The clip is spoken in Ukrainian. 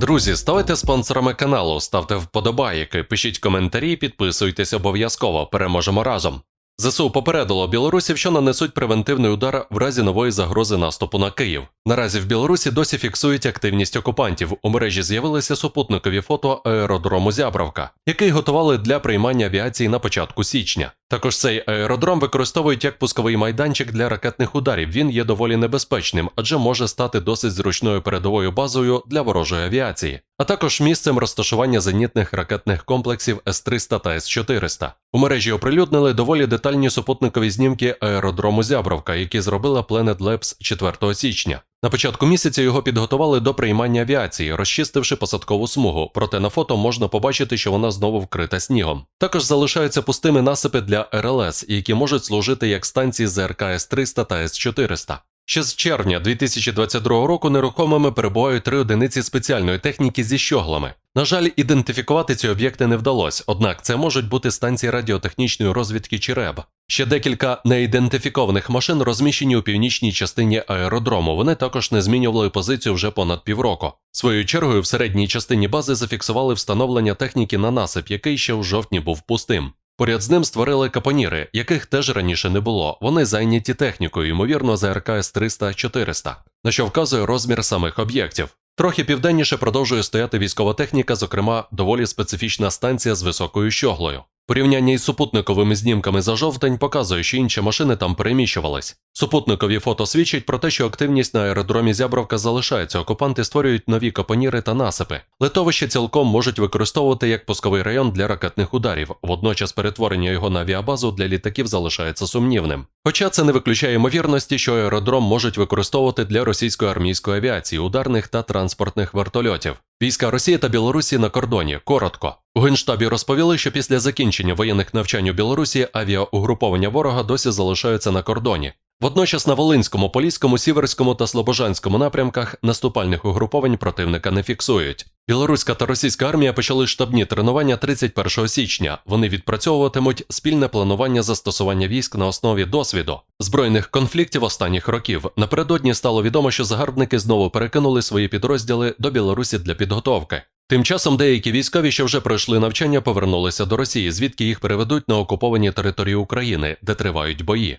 Друзі, ставайте спонсорами каналу, ставте вподобайки, пишіть коментарі, підписуйтесь обов'язково. Переможемо разом. ЗСУ попередило білорусів, що нанесуть превентивний удар в разі нової загрози наступу на Київ. Наразі в Білорусі досі фіксують активність окупантів. У мережі з'явилися супутникові фото аеродрому Зябровка, який готували для приймання авіації на початку січня. Також цей аеродром використовують як пусковий майданчик для ракетних ударів. Він є доволі небезпечним, адже може стати досить зручною передовою базою для ворожої авіації, а також місцем розташування зенітних ракетних комплексів С-300 та С-400. У мережі оприлюднили доволі детальні супутникові знімки аеродрому Зябровка, які зробила Planet Labs 4 січня. На початку місяця його підготували до приймання авіації, розчистивши посадкову смугу, проте на фото можна побачити, що вона знову вкрита снігом. Також залишаються пустими насипи для РЛС, які можуть служити як станції ЗРК С-300 та С-400. Ще з червня 2022 року нерухомими перебувають три одиниці спеціальної техніки зі щоглами. На жаль, ідентифікувати ці об'єкти не вдалося, однак це можуть бути станції радіотехнічної розвідки чи РЕБ. Ще декілька неідентифікованих машин розміщені у північній частині аеродрому. Вони також не змінювали позицію вже понад півроку. Своєю чергою в середній частині бази зафіксували встановлення техніки на насип, який ще у жовтні був пустим. Поряд з ним створили капоніри, яких теж раніше не було. Вони зайняті технікою, ймовірно, за РКС 300-400, на що вказує розмір самих об'єктів. Трохи південніше продовжує стояти військова техніка, зокрема, доволі специфічна станція з високою щоглою. Порівняння із супутниковими знімками за жовтень показує, що інші машини там переміщувались. Супутникові фото свідчать про те, що активність на аеродромі Зябровка залишається. Окупанти створюють нові капоніри та насипи. Литовище цілком можуть використовувати як пусковий район для ракетних ударів. Водночас перетворення його на авіабазу для літаків залишається сумнівним. Хоча це не виключає ймовірності, що аеродром можуть використовувати для російської армійської авіації, ударних та транспортних вертольотів. Війська Росії та Білорусі на кордоні. Коротко. У Генштабі розповіли, що після закінчення воєнних навчань у Білорусі авіаугруповання ворога досі залишаються на кордоні. Водночас на Волинському, Поліському, Сіверському та Слобожанському напрямках наступальних угруповань противника не фіксують. Білоруська та російська армія почали штабні тренування 31 січня. Вони відпрацьовуватимуть спільне планування застосування військ на основі досвіду збройних конфліктів останніх років. Напередодні стало відомо, що загарбники знову перекинули свої підрозділи до Білорусі для підготовки. Тим часом деякі військові, що вже пройшли навчання, повернулися до Росії, звідки їх переведуть на окуповані території України, де тривають бої.